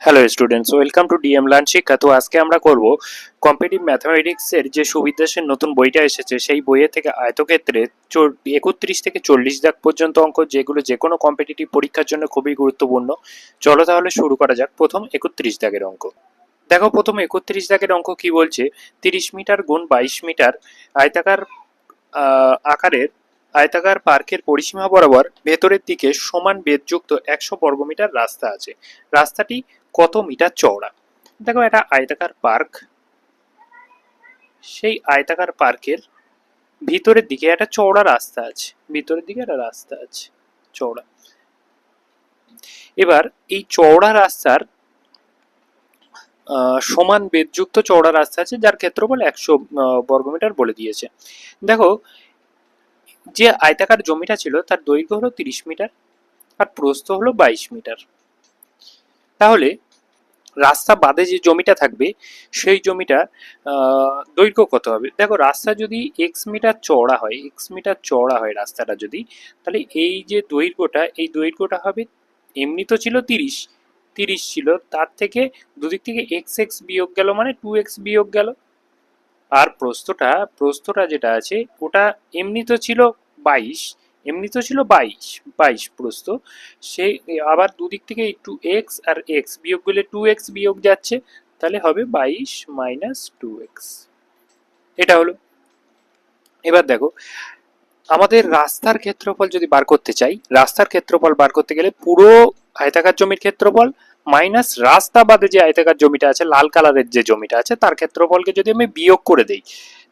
Hello students welcome to DM learn শিক্ষা তো আজকে আমরা করব কম্পিটিভ ম্যাথামেটিক্সের যে সুবিদ্যাসের নতুন বইটা এসেছে, সেই বইয়ের থেকে আয়তক্ষেত্রে একত্রিশ থেকে চল্লিশ দাগ পর্যন্ত অঙ্ক, যেগুলো যে কোনো কম্পিটিটিভ পরীক্ষার জন্য খুবই গুরুত্বপূর্ণ। চলো তাহলে শুরু করা যাক প্রথম একত্রিশ দাগের অঙ্ক। দেখো, প্রথম একত্রিশ দাগের অঙ্ক কি বলছে? তিরিশ মিটার গুণ বাইশ মিটার আয়তাকার আকারের আয়তাকার পার্কের পরিসীমা বরাবর ভেতরের দিকে সমান বেদযুক্ত একশো বর্গমিটার রাস্তা আছে। রাস্তাটি কত মিটার চওড়া? দেখো এটা আয়তাকার পার্ক। সেই আয়তাকার পার্কের ভিতরের দিকে একটা চওড়া রাস্তা আছে। ভিতরের দিকে একটা রাস্তা আছে, চওড়া। এবার এই চওড়া রাস্তার সমান বেদযুক্ত চওড়া রাস্তা আছে, যার ক্ষেত্রফল একশো বর্গমিটার বলে দিয়েছে। দেখো যে আয়তাকার জমিটা ছিল তার দৈর্ঘ্য হলো তিরিশ মিটার আর প্রস্থ হলো বাইশ মিটার। তাহলে রাস্তা বাদে যে জমিটা থাকবে, সেই জমিটা দৈর্ঘ্য কত হবে? দেখো, রাস্তা যদি এক্স মিটার চওড়া হয় এক্স মিটার চওড়া হয় রাস্তাটা যদি, তাহলে এই যে দৈর্ঘ্যটা, এই দৈর্ঘ্যটা হবে, এমনি তো ছিল তিরিশ তিরিশ ছিল, তার থেকে দুদিক থেকে এক্স এক্স বিয়োগ গেল মানে টু এক্স বিয়োগ গেল। আর প্রস্থটা প্রস্থটা যেটা আছে, ওটা এমনি তো ছিল বাইশ, এমনি তো ছিল বাইশ বাইশ প্রস্থ। সেই আবার দুদিক থেকে একটু এক্স আর এক্স বিয়োগ করলে টু এক্স বিয়োগ যাচ্ছে, তাহলে হবে বাইশ মাইনাস টু এক্স এটা হলো। এবার দেখো, আমাদের রাস্তার ক্ষেত্রফল যদি বার করতে চাই, রাস্তার ক্ষেত্রফল বার করতে গেলে পুরো আয়তাকার জমির ক্ষেত্রফল মাইনাস রাস্তা বাদে যে আয়তাকার জমিটা আছে, লাল কালারের যে জমিটা আছে, তার ক্ষেত্রফলকে যদি আমি বিয়োগ করে দেই,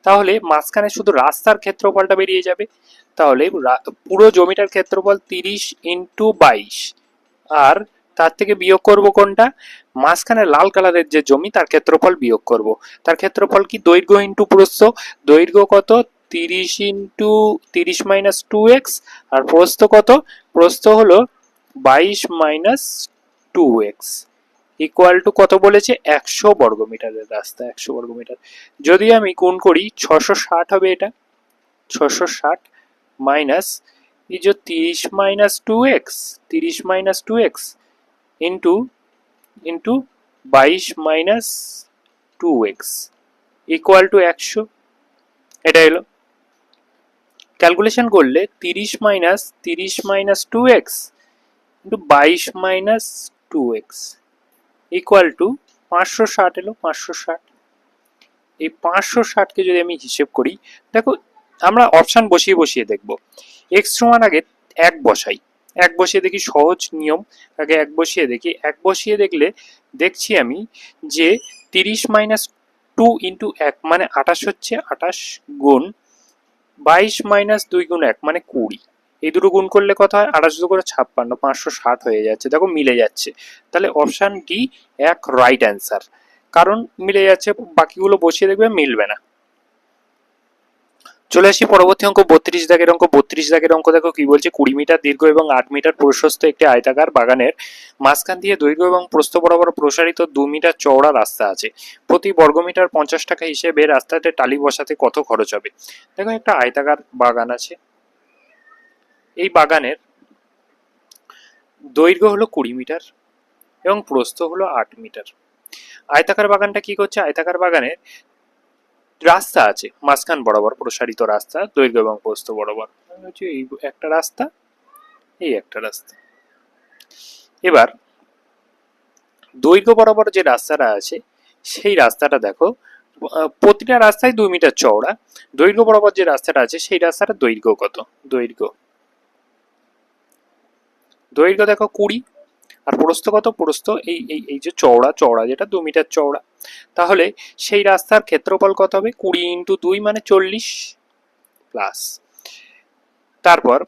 তাহলে মাঝখানে শুধু রাস্তার ক্ষেত্রফলটা বেরিয়ে যাবে। তাহলে পুরো জমিটার ক্ষেত্রফল তিরিশ ইন্টু বাইশ। আর তার থেকে বিয়োগ করব কোনটা? মাঝখানে লাল কালারের যে জমি, তার ক্ষেত্রফল বিয়োগ করব। তার ক্ষেত্রফল কি দৈর্ঘ্য ইন্টু প্রস্থ? দৈর্ঘ্য কত? তিরিশ ইন্টু তিরিশ মাইনাস টু এক্স। আর প্রস্থ কত? প্রস্থ হলো বাইশ minus two X equal to কত বলেছে? একশো বর্গমিটারের রাস্তা, একশো বর্গমিটার। যদি আমি গুণ করি, ছশো ষাট হবে এটা। ছশো ষাট মাইনাস এই যে তিরিশ মাইনাস টু এক্স তিরিশ minus two X into into বাইশ minus two X equal to একশো। এটা এলো। ক্যালকুলেশন করলে তিরিশ মাইনাস তিরিশ মাইনাস টু এক্স ইন্টু বাইশ minus two X equal to পাঁচশো ষাট এলো পাঁচশো ষাট এই পাঁচশো ষাটকে যদি আমি হিসেব করি, দেখো আমরা অপশান বসিয়ে বসিয়ে দেখব। এক্স সমান আগে এক বসাই। এক বসিয়ে দেখি সহজ নিয়ম। আগে এক বসিয়ে দেখি। এক বসিয়ে দেখলে দেখছি আমি যে তিরিশ মাইনাস টু ইন্টু এক মানে আঠাশ হচ্ছে আঠাশ গুণ বাইশ মাইনাস দুই গুণ এক মানে কুড়ি। এই দুটো গুণ করলে কত হয়? আঠাশ করে ছাপ্পান্ন, পাঁচশো ষাট হয়ে যাচ্ছে। দেখো, মিলে যাচ্ছে। তাহলে অপশান ডি এক রাইট অ্যান্সার কারণ মিলে যাচ্ছে, বাকিগুলো বসিয়ে দেখবে, মিলবে না। চলে আসি পরবর্তী অঙ্ক, বত্রিশ দাগের অঙ্ক। বত্রিশ দাগের অঙ্ক দেখো কি বলছে? কুড়ি মিটার, দীর্ঘ এবং আট মিটার প্রশস্ত একটি আয়তাকার বাগানের মাঝখান দিয়ে দৈর্ঘ্য এবং প্রস্থ বরাবর প্রসারিত দু মিটার চওড়া রাস্তা আছে। প্রতি বর্গমিটার পঞ্চাশ টাকা হিসেবে রাস্তাতে টালি বসাতে কত খরচ হবে? দেখো, একটা আয়তাকার বাগান আছে। এই বাগানের দৈর্ঘ্য হলো কুড়ি মিটার এবং প্রস্থ হলো আট মিটার। আয়তাকার বাগানটা কি করছে? আয়তাকার বাগানের রাস্তা আছে, মাঝখান বরাবর প্রসারিত রাস্তা, দৈর্ঘ্য এবং প্রস্থ বরাবর। হচ্ছে এই একটা রাস্তা, এই একটা রাস্তা। এবার দৈর্ঘ্য বরাবর যে রাস্তাটা আছে, সেই রাস্তাটা দেখো প্রতিটা রাস্তায় দুই মিটার চওড়া। দৈর্ঘ্য বরাবর যে রাস্তাটা আছে, সেই রাস্তাটা দৈর্ঘ্য কত? দৈর্ঘ্য। দৈর্ঘ্য দেখো কুড়ি, আর প্রস্থ কত? প্রস্থ এই এই এই যে চওড়া চওড়া যেটা দু মিটার চওড়া। তাহলে সেই রাস্তার ক্ষেত্রফল কত হবে? কুড়ি ইন্টু দুই মানে চল্লিশ প্লাস। তারপর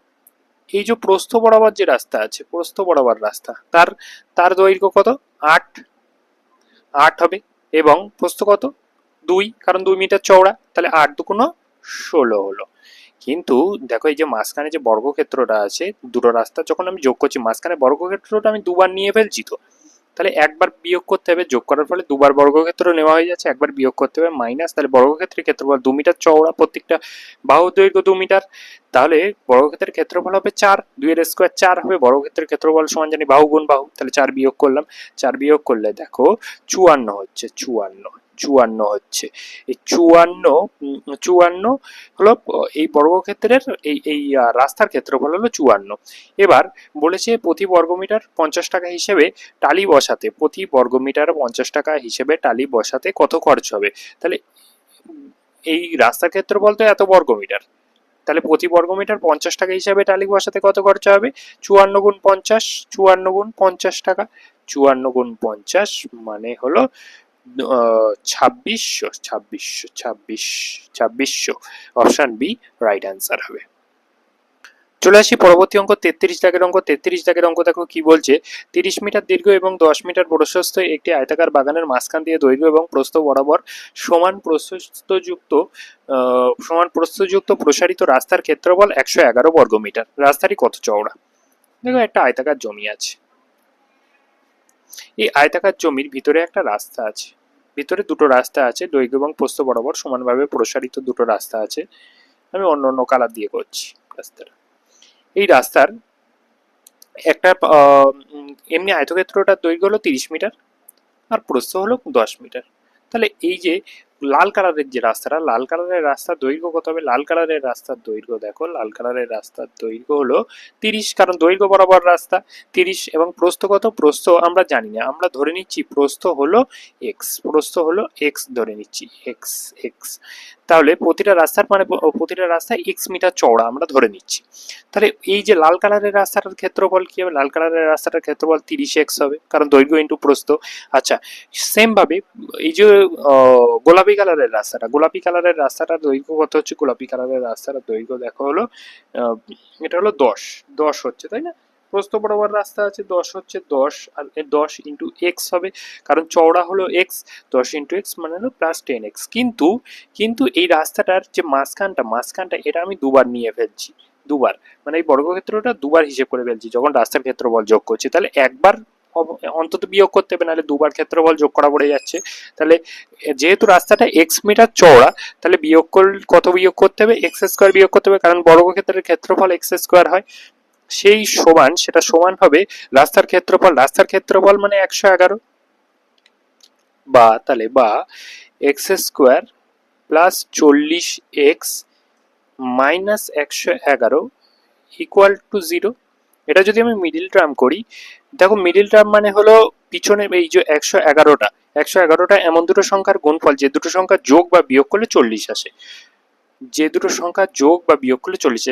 এই যে প্রস্থ বরাবর যে রাস্তা আছে, প্রস্থ বরাবর রাস্তা, তার তার দৈর্ঘ্য কত? আট। আট হবে এবং প্রস্থ কত? দুই, কারণ দুই মিটার চওড়া, তাহলে আট দুগুণ ষোলো হলো। কিন্তু দেখো এই যে মাঝখানে যে বর্গক্ষেত্রটা আছে, দুটো রাস্তা যখন আমি যোগ করছি, মাঝখানে বর্গক্ষেত্রটা আমি দুবার নিয়ে ফেলছি তো। তাহলে একবার বিয়োগ করতে হবে, যোগ করার ফলে দুবার বর্গক্ষেত্র নেওয়া হয়ে যাচ্ছে, একবার বিয়োগ করতে হবে মাইনাস, তাহলে বর্গক্ষেত্রের ক্ষেত্রফল দু মিটার, চওড়া প্রত্যেকটা বাহু দৈর্ঘ্য দু মিটার। তাহলে বর্গক্ষেত্রের ক্ষেত্রফল হবে চার দুই দুইয়ের স্কোয়ার চার হবে, বর্গক্ষেত্রের ক্ষেত্রফল সমান জানি বাহু গুণ বাহু, তাহলে চার বিয়োগ করলাম, চার বিয়োগ করলে দেখো চুয়ান্ন হচ্ছে, চুয়ান্ন। চুয়ান্ন হচ্ছে। এই চুয়ান্ন চুয়ান্ন হলো এই বর্গক্ষেত্রের এই এই রাস্তার ক্ষেত্রফল হলো চুয়ান্ন। এবার বলেছে প্রতি বর্গমিটার পঞ্চাশ টাকা হিসেবে টালি বসাতে, প্রতি বর্গমিটার পঞ্চাশ টাকা হিসেবে টালি বসাতে কত খরচ হবে? তাহলে, এই রাস্তার ক্ষেত্রফল তো এত বর্গমিটার। তাহলে প্রতি বর্গমিটার পঞ্চাশ টাকা হিসাবে টালি বসাতে কত খরচা হবে? চুয়ান্ন গুণ পঞ্চাশ, চুয়ান্ন গুণ পঞ্চাশ টাকা। চুয়ান্ন গুণ পঞ্চাশ মানে হলো ছাব্বিশশো ছাব্বিশশো ছাব্বিশ ছাব্বিশশো। অপশন বি রাইট অ্যান্সার হবে। চলে আসি পরবর্তী অঙ্ক, তেত্রিশ দাগের অঙ্ক। তেত্রিশ দাগের অঙ্ক দেখো কি বলছে? তিরিশ মিটার দীর্ঘ এবং দশ মিটার প্রশস্ত একটি আয়তাকার বাগানের মাঝখান দিয়ে দৈর্ঘ্য এবং প্রস্থ বরাবর সমান প্রশস্তযুক্ত সমান প্রস্থযুক্ত প্রসারিত রাস্তার ক্ষেত্রফল একশো এগারো বর্গ মিটার। রাস্তাটি কত চওড়া? দেখো, একটা আয়তাকার জমি আছে। এই আয়তাকার জমির ভিতরে একটা রাস্তা আছে। ভিতরে দুটো রাস্তা আছে, দৈর্ঘ্য এবং প্রস্থ বরাবর সমানভাবে প্রসারিত দুটো রাস্তা আছে। আমি অন্য অন্য কালার দিয়ে করছি রাস্তাটা। এই রাস্তার একটা এমনি আয়তক্ষেত্রটার দৈর্ঘ্য হলো তিরিশ মিটার আর প্রস্থ হলো দশ মিটার। তাহলে এই যে লাল কালারের যে রাস্তাটা লাল কালারের রাস্তার দৈর্ঘ্য কত হবে? লাল কালারের রাস্তার দৈর্ঘ্য দেখো লাল কালারের রাস্তার দৈর্ঘ্য হলো তিরিশ কারণ দৈর্ঘ্য বরাবর রাস্তা। তিরিশ এবং প্রস্থ কত? প্রস্থ আমরা জানি না। আমরা ধরে নিচ্ছি প্রস্থ হলো এক্স প্রস্থ হলো এক্স ধরে নিচ্ছি এক্স এক্স তাহলে প্রতিটা রাস্তার মানে প্রতিটা রাস্তা এক্স মিটার চওড়া আমরা ধরে নিচ্ছি। তাহলে এই যে লাল কালারের রাস্তাটার ক্ষেত্রফল কি হবে? লাল কালারের রাস্তাটার ক্ষেত্রফল তিরিশ এক্স হবে কারণ দৈর্ঘ্য ইন্টু প্রস্থ। আচ্ছা সেমভাবে এই যে আহ, গোলাপি কালারের রাস্তাটা। গোলাপি কালারের রাস্তাটার দৈর্ঘ্য কত হচ্ছে? গোলাপি কালারের রাস্তাটার দৈর্ঘ্য দেখো হলো এটা হলো দশ। দশ হচ্ছে, তাই না? প্রস্থ বরাবর রাস্তা আছে, দশ হচ্ছে দশ, আর দশ ইন্টু এক্স হবে। কারণ চওড়া হলো এক্স দশ ইন্টু এক্স মানে হলো প্লাস টেন এক্স কিন্তু কিন্তু এই রাস্তাটার যে মাঝখানটা মাঝখানটা এটা আমি দুবার নিয়ে ফেলছি। দুবার। মানে এই বর্গক্ষেত্রটা দুবার হিসেব করে ফেলছি, যখন রাস্তার ক্ষেত্রফল যোগ করছি। তাহলে একবার অন্তত বিয়োগ করতে হবে, নাহলে দুবার ক্ষেত্রফল যোগ করা পড়ে যাচ্ছে। তাহলে, যেহেতু রাস্তাটা এক্স মিটার চওড়া, তাহলে বিয়োগ কত বিয়োগ করতে হবে? এক্স স্কোয়ার বিয়োগ করতে হবে, কারণ বর্গক্ষেত্রের ক্ষেত্রফল এক্স স্কোয়ার হয়। সেই সমান, সেটা সমান হবে রাস্তার ক্ষেত্রফল। রাস্তার ক্ষেত্রফল মানে একশো এগারো। বা, তাহলে বা এক্স স্কোয়ার প্লাস চল্লিশ এক্স মাইনাস একশো এগারো ইকুয়াল টু জিরো এটা যদি আমি মিডিল টার্ম করি, দেখো মিডিল টার্ম মানে হলো পিছনে এই যে একশো এগারোটা একশো এগারোটা এমন দুটো সংখ্যার গুণফল, যে দুটো সংখ্যা যোগ বা বিয়োগ করলে চল্লিশ আসে। যে দুটো সংখ্যা যোগ বা বিয়োগ করলে চল্লিশ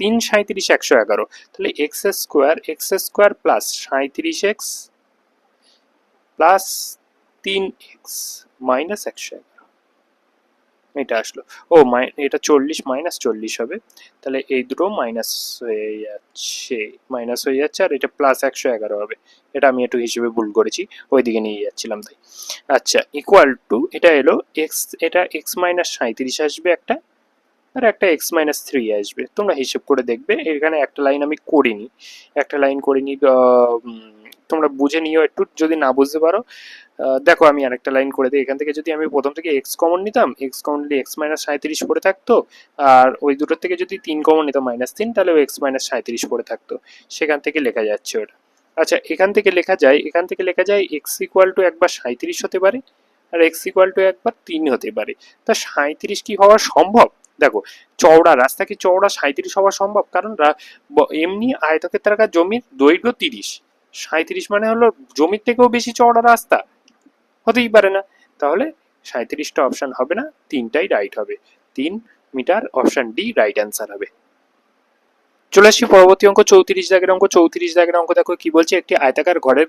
তিন সাঁত্রিশ একশো এগারো। তাহলে X square X square plus সাঁত্রিশ এক্স প্লাস তিন এক্স মাইনাস একশো এগারো। এটা আসলো। ও এটা চল্লিশ মাইনাস চল্লিশ হবে। তাহলে এই দুটো মাইনাস হয়ে যাচ্ছে মাইনাস হয়ে যাচ্ছে আর এটা প্লাস একশো এগারো হবে। এটা আমি একটু হিসেবে ভুল করেছি, ওইদিকে নিয়ে যাচ্ছিলাম তাই। আচ্ছা ইকুয়াল টু এটা এলো এক্স এটা এক্স মাইনাস সাঁত্রিশ আসবে একটা, আর একটা এক্স মাইনাস থ্রি আসবে। তোমরা হিসেব করে দেখবে, এখানে একটা লাইন আমি করিনি। একটা লাইন করিনি তোমরা বুঝে নিও একটু, যদি না বুঝতে পারো। দেখো আমি আরেকটা লাইন করে দিই। এখান থেকে যদি আমি প্রথম থেকে এক্স কমন নিতাম এক্স কমন নিলে এক্স মাইনাস সাঁত্রিশ পড়ে থাকতো। আর ওই দুটোর থেকে যদি তিন কমন নিতাম মাইনাস তিন, তাহলে এক্স মাইনাস সাঁত্রিশ পড়ে থাকতো। সেখান থেকে লেখা যাচ্ছে ওটা। আচ্ছা এখান থেকে লেখা যায়, এখান থেকে লেখা যায় এক্স ইকুয়াল টু একবার সাঁত্রিশ হতে পারে, আর এক্স ইকুয়াল টু একবার তিন হতে পারে। তা সাঁত্রিশ কি হওয়া সম্ভব? দেখো, চওড়া রাস্তা কি চওড়া সাঁত্রিশ হওয়া সম্ভব। কারণ এমনি আয়তক্ষেত্রাকার জমির দৈর্ঘ্য তিরিশ। সাঁত্রিশ মানে হলো জমির থেকেও বেশি চওড়া রাস্তা। হতেই পারে না। তাহলে সাঁত্রিশটা অপশান হবে না, তিনটাই রাইট হবে। তিন metre option D right answer হবে। চলে আসি পরবর্তী অঙ্ক, চৌত্রিশ দাগের অঙ্ক। চৌত্রিশ দাগের অঙ্ক দেখো কি বলছে, একটি আয়তাকার ঘরের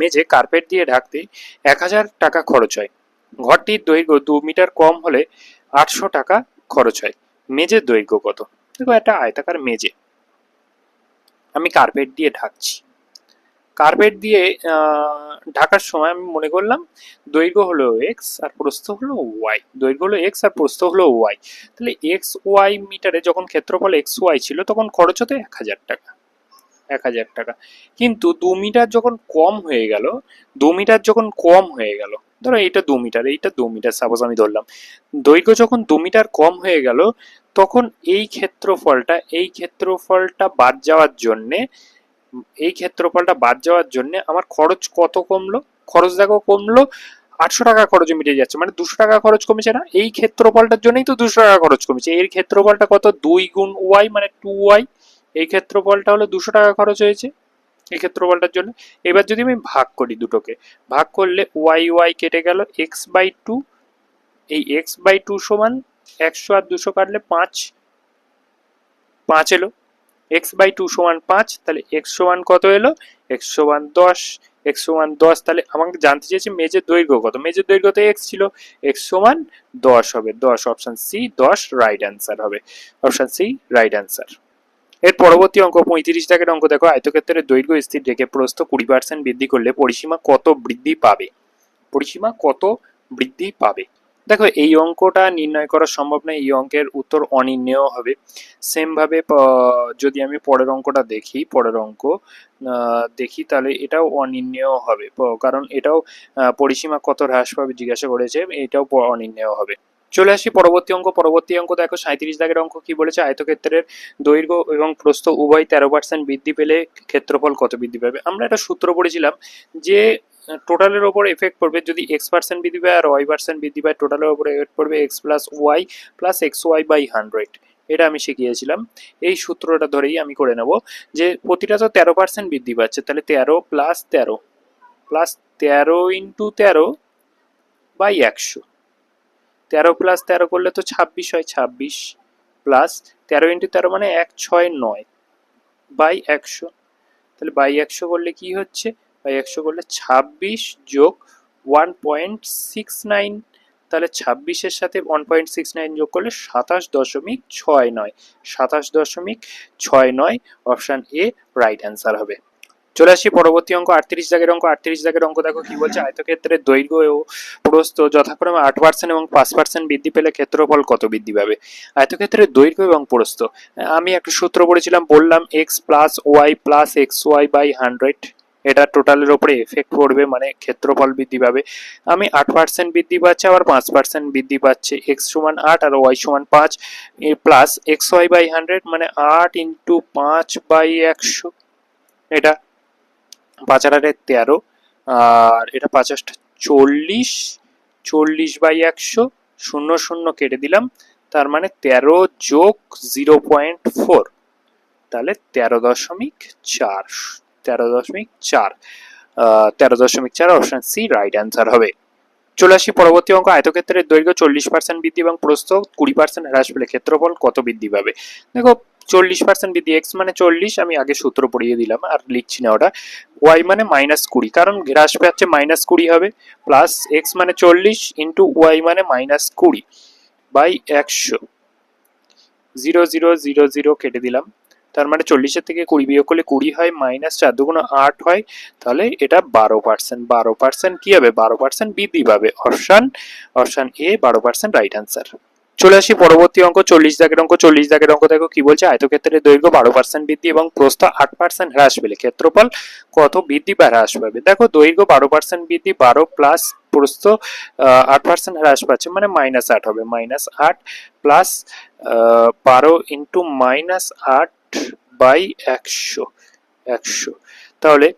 মেঝে কার্পেট দিয়ে ঢাকতে এক হাজার টাকা খরচ হয়। ঘরটির দৈর্ঘ্য দু মিটার কম হলে আটশো টাকা খরচ হয়। মেঝের দৈর্ঘ্য কত? দেখো একটা আয়তাকার মেঝে। আমি কার্পেট দিয়ে ঢাকছি। কার্পেট দিয়ে ঢাকার সময় আমি মনে করলাম দৈর্ঘ্য হলো এক্স আর প্রস্থ হলো ওয়াই দৈর্ঘ্য হলো এক্স আর প্রস্থ হলো ওয়াই তাহলে এক্স ওয়াই মিটারে যখন ক্ষেত্রফল এক্স ওয়াই ছিল তখন খরচ হতো এক হাজার টাকা। এক হাজার টাকা। কিন্তু দু মিটার যখন কম হয়ে গেল, দু মিটার যখন কম হয়ে গেল, ধরো এইটা দু মিটার, এইটা দু মিটার সাপোজ আমি ধরলাম, দৈর্ঘ্য যখন দু মিটার কম হয়ে গেল, তখন এই ক্ষেত্রফলটা এই ক্ষেত্রফলটা বাদ যাওয়ার জন্যে এই ক্ষেত্রফলটা বাদ যাওয়ার জন্য আমার খরচ কত কমলো? খরচ দেখো কমলো আটশো টাকা খরচে মিটে যাচ্ছে। মানে দুশো টাকা খরচ কমেছে না? এই ক্ষেত্রফলটার জন্যই তো দুশো টাকা খরচ কমেছে। এর ক্ষেত্রফলটা কত? দুই গুণ ওয়াই মানে টু ওয়াই। এই ক্ষেত্রফলটা হলো দুশো টাকা খরচ হয়েছে এই ক্ষেত্রফলটার জন্য। এবার যদি আমি ভাগ করি দুটোকে, ভাগ করলে ওয়াই ওয়াই কেটে গেল এক্স বাই টু। এই এক্স বাই টু সমান একশো আর দুশো কাটলে পাঁচ। পাঁচ এলো। এক্স বাই টু সমান পাঁচ, তাহলে এক্স সমান কত এলো? এক্স সমান দশ এক্স সমান দশ, তাহলে আমাকে জানতে চেয়েছে মেজের দৈর্ঘ্য কত? মেজের দৈর্ঘ্য তো এক্স ছিল এক্স সমান দশ হবে। দশ অপশন সি দশ রাইট অ্যান্সার হবে। অপশন সি রাইট অ্যান্সার এর পরবর্তী অঙ্ক, পঁয়ত্রিশ দাগের অঙ্ক দেখো। আয়তক্ষেত্রের দৈর্ঘ্য স্থির রেখে প্রস্থ কুড়ি পার্সেন্ট বৃদ্ধি করলে পরিসীমা কত বৃদ্ধি পাবে? পরিসীমা কত বৃদ্ধি পাবে? দেখো, এই অঙ্কটা নির্ণয় করা সম্ভব নয়, এই অঙ্কের উত্তর অনির্ণেয় হবে। সেমভাবে যদি আমি পরের অঙ্কটা দেখি, পরের অঙ্ক দেখি, তাহলে এটাও অনির্ণেয় হবে। কারণ এটাও পরিসীমা কত হ্রাস পাবে জিজ্ঞাসা করেছে, এটাও অনির্ণেয় হবে। চলে আসি পরবর্তী অঙ্ক পরবর্তী অঙ্ক দেখো সাঁত্রিশ দাগের অঙ্ক কি বলেছে? আয়তক্ষেত্রের দৈর্ঘ্য এবং প্রস্থ উভয় তেরো পার্সেন্ট বৃদ্ধি পেলে ক্ষেত্রফল কত বৃদ্ধি পাবে? আমরা একটা সূত্র পড়েছিলাম যে টোটালের ওপর এফেক্ট পড়বে যদি এক্স পার্সেন্ট বৃদ্ধি পায় আর ওয়াই পার্সেন্ট বৃদ্ধি পায় টোটালের ওপর এফেক্ট পড়বে X plus Y plus X Y by hundred এটা আমি শিখিয়েছিলাম। এই সূত্রটা ধরেই আমি করে নেব যে প্রতিটা তো তেরো পার্সেন্ট বৃদ্ধি পাচ্ছে, তাহলে তেরো প্লাস তেরো প্লাস তেরো ইন্টু তেরো বাই একশো। তেরো প্লাস তেরো করলে তো ছাব্বিশ হয়, ছাব্বিশ প্লাস তেরো ইন্টু তেরো মানে এক, ছয়, নয় বাই একশো। তাহলে বাই একশো করলে কি হচ্ছে? বাই একশো করলে ছাব্বিশ যোগ ওয়ান পয়েন্ট সিক্স নাইন তাহলে ছাব্বিশের সাথে ওয়ান পয়েন্ট সিক্স নাইন যোগ করলে সাতাশ দশমিক ছয় নয়। সাতাশ দশমিক ছয় নয় অপশান এ রাইট অ্যান্সার হবে। চলে আসি পরবর্তী অঙ্ক, আটত্রিশ দাগের অঙ্ক। আটত্রিশ দাগের অঙ্ক দেখো কি বলছে? আয়তক্ষেত্রের দৈর্ঘ্য ও প্রস্থ যথাক্রমে আট পার্সেন্ট এবং পাঁচ পার্সেন্ট বৃদ্ধি পেলে ক্ষেত্রফল কত বৃদ্ধি পাবে? আয়তক্ষেত্রের দৈর্ঘ্য এবং প্রস্থ। আমি একটা সূত্র পড়েছিলাম, বললাম X plus Y plus X Y by hundred এটা টোটালের ওপরে এফেক্ট পড়বে মানে ক্ষেত্রফল বৃদ্ধি পাবে। আমি আট পার্সেন্ট বৃদ্ধি পাচ্ছে, আবার পাঁচ পার্সেন্ট বৃদ্ধি পাচ্ছে। এক্স সমান আট আর ওয়াই সমান পাঁচ plus X Y by hundred মানে আট ইন্টু পাঁচ বাই একশো। এটা পাঁচ আটে তেরো, আর এটা পাঁচাশটা চল্লিশ চল্লিশ বাই একশো, শূন্য শূন্য কেটে দিলাম, তার মানে তেরো যোগ জিরো পয়েন্ট ফোর তাহলে তেরো দশমিক চার। তেরো দশমিক চার। তেরো দশমিক চার অপশন সি রাইট অ্যান্সার হবে। চলে আসি পরবর্তী অঙ্ক। আয়তক্ষেত্রের দৈর্ঘ্য চল্লিশ পার্সেন্ট বৃদ্ধি এবং প্রস্থ কুড়ি পার্সেন্ট হ্রাস পেলে ক্ষেত্রফল কত বৃদ্ধি পাবে? দেখো, চল্লিশ পার্সেন্ট বৃদ্ধি এক্স মানে চল্লিশ, আমি আগে সূত্র পড়িয়ে দিলাম আর লিখছি না ওটা। ওয়াই মানে মাইনাস কুড়ি, কারণ হ্রাস মাইনাস কুড়ি হবে প্লাস এক্স মানে চল্লিশ ইন্টু ওয়াই মানে মাইনাস কুড়ি বাই একশো। জিরো জিরো জিরো জিরো কেটে দিলাম। তার মানে চল্লিশের থেকে কুড়ি, বিয়োগ করলে কুড়ি হয় মাইনাস চার দুগুণ আট হয়, তাহলে এটা বারো পার্সেন্ট বারো পার্সেন্ট কি হবে? বারো পার্সেন্ট বৃদ্ধি পাবে। অপশান অপশান এ বারো পার্সেন্ট রাইট অ্যান্সার চলে আসি পরবর্তী অঙ্ক, চল্লিশ দাগের অঙ্ক। চল্লিশ দাগের অঙ্ক দেখো কি বলছে? আয়তক্ষেত্রের দৈর্ঘ্য বারো পার্সেন্ট বৃদ্ধি এবং প্রস্থ আট পার্সেন্ট হ্রাস পেলে। ক্ষেত্রফল কত? বৃদ্ধি বা হ্রাস পাবে। দেখো দৈর্ঘ্য বারো পার্সেন্ট বৃদ্ধি, বারো প্লাস প্রস্থ আট পার্সেন্ট হ্রাস পাচ্ছে মানে মাইনাস আট হবে। মাইনাস আট প্লাস বারো ইন্টু মাইনাস আট বাই একশো একশো। তাহলে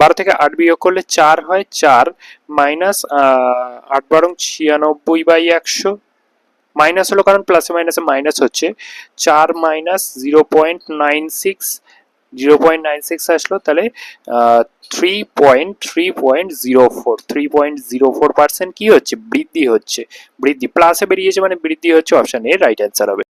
বারো থেকে আট বিয়োগ করলে চার হয়, চার মাইনাস আট বারং ছিয়ানব্বই বাই একশো। মাইনাস হলো কারণ প্লাসে মাইনাসে মাইনাস হচ্ছে। চার minus zero point nine six, zero point nine six আসলো, তাহলে three point three point zero four, three point zero four percent কি হচ্ছে? বৃদ্ধি হচ্ছে। বৃদ্ধি প্লাসে বেরিয়েছে মানে বৃদ্ধি হচ্ছে অপশন এ রাইট অ্যান্সার হবে।